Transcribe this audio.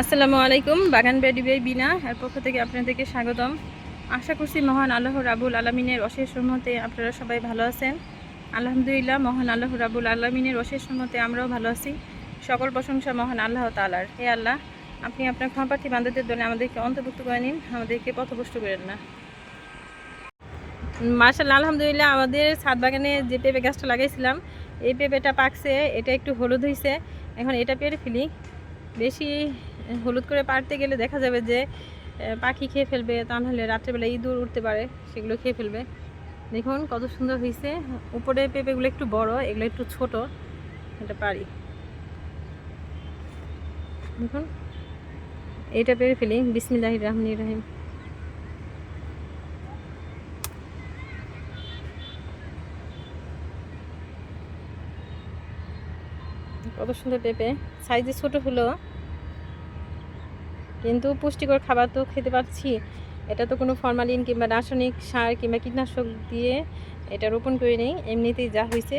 আসসালামু আলাইকুম, বাগান বেডিবাই বিনা এর পক্ষ থেকে আপনাদেরকে স্বাগতম। আশা করছি মহান আল্লাহ রাবুল আলমিনের অশেষ সম্মতে আপনারা সবাই ভালো আছেন। আলহামদুলিল্লাহ, মহান আল্লাহ রাবুল আলমিনের অশেষ সম্মতে আমরাও ভালো আছি। সকল প্রশংসা মহান আল্লাহ তালার হে আল্লাহ, আপনি আপনার ক্ষমাপ্রার্থী বান্ধবদের দলে আমাদেরকে অন্তর্ভুক্ত করে নিন, আমাদেরকে পথভ্রষ্ট করেন না। মার্শাল আলহামদুলিল্লাহ, আমাদের ছাদ বাগানে যে পেঁপে গাছটা লাগাইছিলাম, এই পেঁপেটা পাকছে, এটা একটু হলুদ হয়েছে এখন এটা পেরে ফেলি বেশি হলুদ করে পারতে গেলে দেখা যাবে যে পাখি খেয়ে ফেলবে, তা নাহলে রাত্রেবেলা ইঁদুর উঠতে পারে, সেগুলো খেয়ে ফেলবে। দেখুন কত সুন্দর হয়েছে উপরে পেঁপেগুলো একটু বড়, এগুলো একটু ছোট, এটা পারি দেখুন এটা পেরে ফেলি। বিসমিল্লাহ রহমান রহিম। কত সুন্দর পেঁপে। সাইজে ছোট হলো কিন্তু পুষ্টিকর খাবার তো খেতে পারছি। এটা তো কোনো ফরমালিন কিংবা রাসায়নিক সার কিংবা কীটনাশক দিয়ে এটা রোপণ করে নেই। এমনিতেই যা হয়েছে।